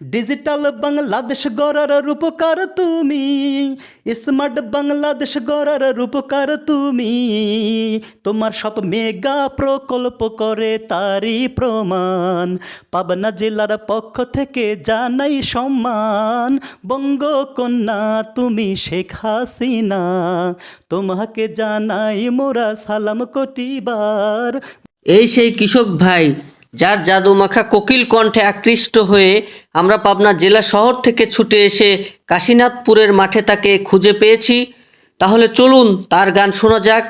Digital Bangladesh গড়ার রূপকার তুমি স্মার্ট বাংলাদেশ গড়ার রূপকার তুমি তোমার সব মেগা প্রকল্প করে তারই প্রমাণ পাবনা জেলার পক্ষ থেকে জানাই সম্মান বঙ্গকন্যা তুমি শেখ হাসিনা তোমাকে জানাই মোরা সালাম কোটিবার এই সেই কৃষক ভাই যার জাদুমাখা কোকিল কণ্ঠে আকৃষ্ট হয়ে আমরা পাবনা জেলা শহর থেকে ছুটে এসে কাশীনাথপুরের মাঠে তাকে খুঁজে পেয়েছি। তাহলে চলুন তার গান শোনা যাক।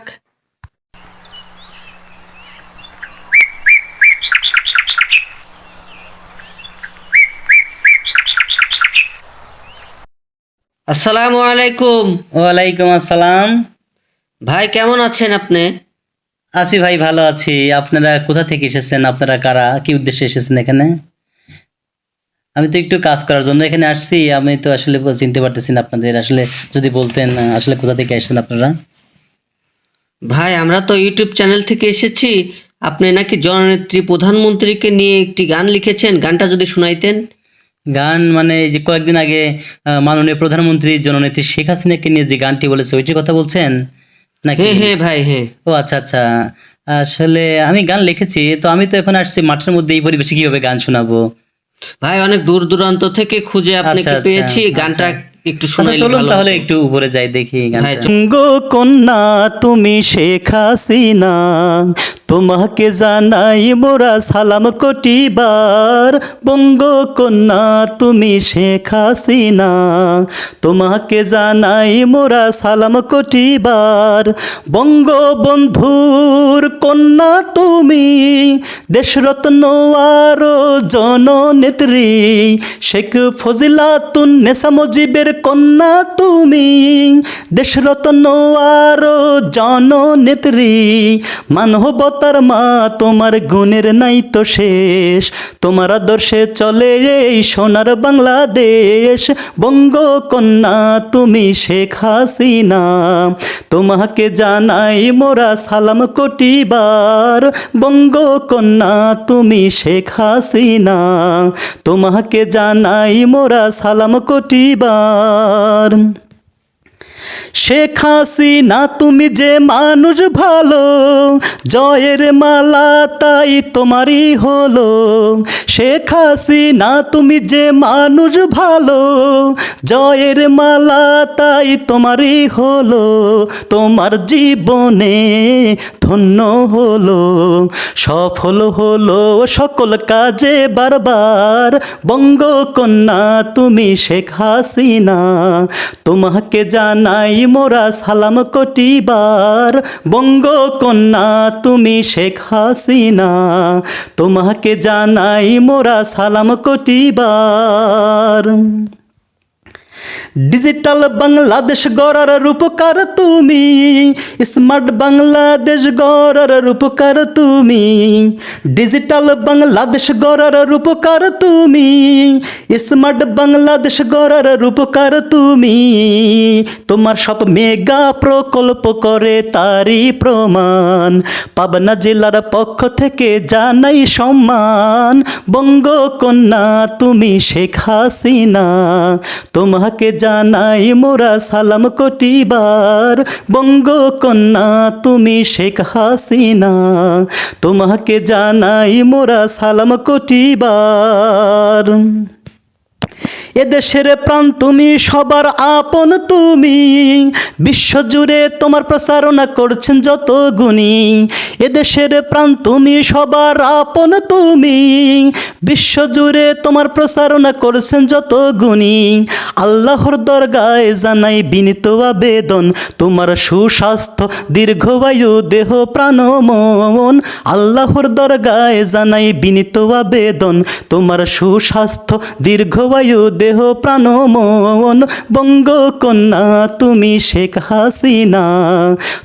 আসসালামু আলাইকুম। ওয়ালাইকুম আসসালাম। ভাই কেমন আছেন আপনি? আছি ভাই ভালো আছি। আপনারা কোথা থেকে এসেছেন? আপনারা কারা? কি উদ্দেশ্যে এসেছেন এখানে? আমি তো একটু কাজ করার জন্য এখানে আসছি। আমি তো আসলে চিনতে পারতেছি না আপনাদের। আসলে যদি বলতেন আসলে কোথা থেকে এসেছেন আপনারা? ভাই আমরা তো ইউটিউব চ্যানেল থেকে এসেছি। আপনি নাকি জননেত্রী প্রধানমন্ত্রীকে নিয়ে একটি গান লিখেছেন? গানটা যদি শোনাইতেন। গান মানে যে কয়েকদিন আগে মাননীয় প্রধানমন্ত্রী জননেত্রী শেখ হাসিনাকে নিয়ে যে গানটি বলেছে ওইটির কথা বলছেন? নাকি? হ্যাঁ হ্যাঁ ভাই হে ও আচ্ছা আচ্ছা। আসলে আমি গান লিখেছি তো আমি তো এখন আসছি মাঠের মধ্যে এই পরিবেশে কীভাবে গান শোনাবো? ভাই অনেক দূর দূরান্ত থেকে খুঁজে আপনাকে আচ্ছা, আচ্ছা, পেয়েছি? গানটা একটু আচ্ছা শুনাইলে চলুন তাহলে একটু উপরে যাই দেখি ভাই, গো কন্যা তুমি শেখ হাসিনা তোমাকে জানাই মোরা সালাম কোটিবার। বঙ্গ কন্যা তুমি শেখ হাসিনা তোমাকে জানাই মোরা সালাম কোটিবার। বঙ্গবন্ধুর কন্যা তুমি দেশরত্ন আরও জননেত্রী শেখ ফজিলাতুন নেসা মুজিবের কন্যা তুমি দেশরত্ন আরও জননেত্রী মানবতার মা, তোমার গুণের নাই তো শেষ। তোমার আদর্শে চলে এই সোনার বাংলাদেশ। বঙ্গ কন্যা তুমি শেখ হাসিনা। তোমাকে জানাই মোরা সালাম কোটিবার। বঙ্গকন্যা, তুমি শেখ হাসিনা। তোমাকে জানাই মোরা সালাম কোটিবার। শেখ হাসিনা, তুমি যে মানুষ ভালো, জয়ের মালা তাই তোমারই হলো। শেখ হাসিনা, তুমি যে মানুষ ভালো, জয়ের মালা তাই তোমারই হলো। তোমার জীবনে ধন্য হলো, সফল হলো সকল কাজে বারবার। বঙ্গকন্যা, তুমি শেখ হাসিনা, তোমাকে জানাই মোরা সালাম কোটিবার। বঙ্গকন্যা তুমি শেখ হাসিনা তোমাকে জানাই মোরা সালাম কোটিবার। ডিজিটাল বাংলাদেশ গড়ার রূপকার তুমি স্মার্ট বাংলাদেশ গড়ার রূপকার তুমি ডিজিটাল বাংলাদেশ গড়ার রূপকার তুমি স্মার্ট বাংলাদেশ গড়ার রূপকার তুমি তোমার সব মেগা প্রকল্প করে তারই প্রমাণ পাবনা জেলার পক্ষ থেকে জানাই সম্মান বঙ্গকন্যা তুমি শেখ হাসিনা তোমাকে জানাই মোরা সালাম কোটিবার। বঙ্গকন্যা তুমি শেখ হাসিনা তোমাকে জানাই মোরা সালাম কোটিবার। এদেশের প্রাণ তুমি, সবার আপন তুমি। বিশ্বজুড়ে তোমার প্রচারণা করছেন যত গুণী। এদেশের প্রাণ তুমি, সবার আপন তুমি। বিশ্বজুড়ে তোমার প্রচারণা করছেন যত গুণী। আল্লাহর দরগায় জানাই বিনীত আবেদন, তোমার সুস্বাস্থ্য দীর্ঘায়ু দেহ, প্রাণ, মন। আল্লাহর দরগায় জানাই বিনীত আবেদন, তোমার সুস্বাস্থ্য দীর্ঘায়ু দেহ প্রাণ মন, বঙ্গকন্যা, তুমি শেখ হাসিনা।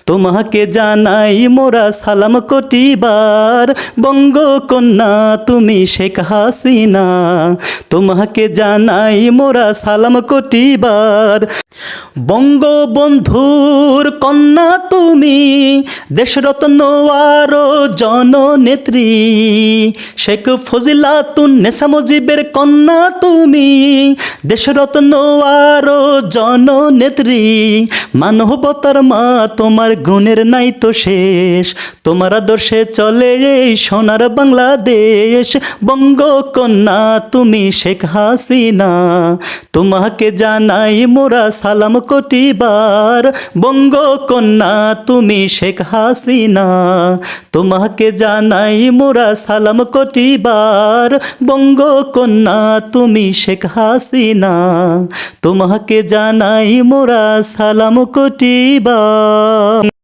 তোমাকে জানাই মোরা সালাম কোটিবার। বঙ্গকন্যা, তুমি শেখ হাসিনা। তোমাকে জানাই মোরা সালাম কোটিবার। বঙ্গবন্ধুর কন্যা, তুমি দেশরত্ন আরও জননেত্রী। শেখ ফজিলাতুন নেশা মুজিবের কন্যা, তুমি দেশরত্ন আরও জননেত্রী, মানবতার মা, তোমার গুণের নাই তো শেষ। তোমার আদর্শে চলে এই সোনার বাংলাদেশ। বঙ্গকন্যা, তুমি শেখ হাসিনা। তোমাকে জানাই মোরা সালাম কোটিবার। বঙ্গকন্যা, তুমি শেখ হাসিনা। তোমাকে জানাই মোরা সালাম কোটিবার। বঙ্গকন্যা, তুমি শেখ হাসিনা তোমাকে জানাই মোরা সালাম কোটিবার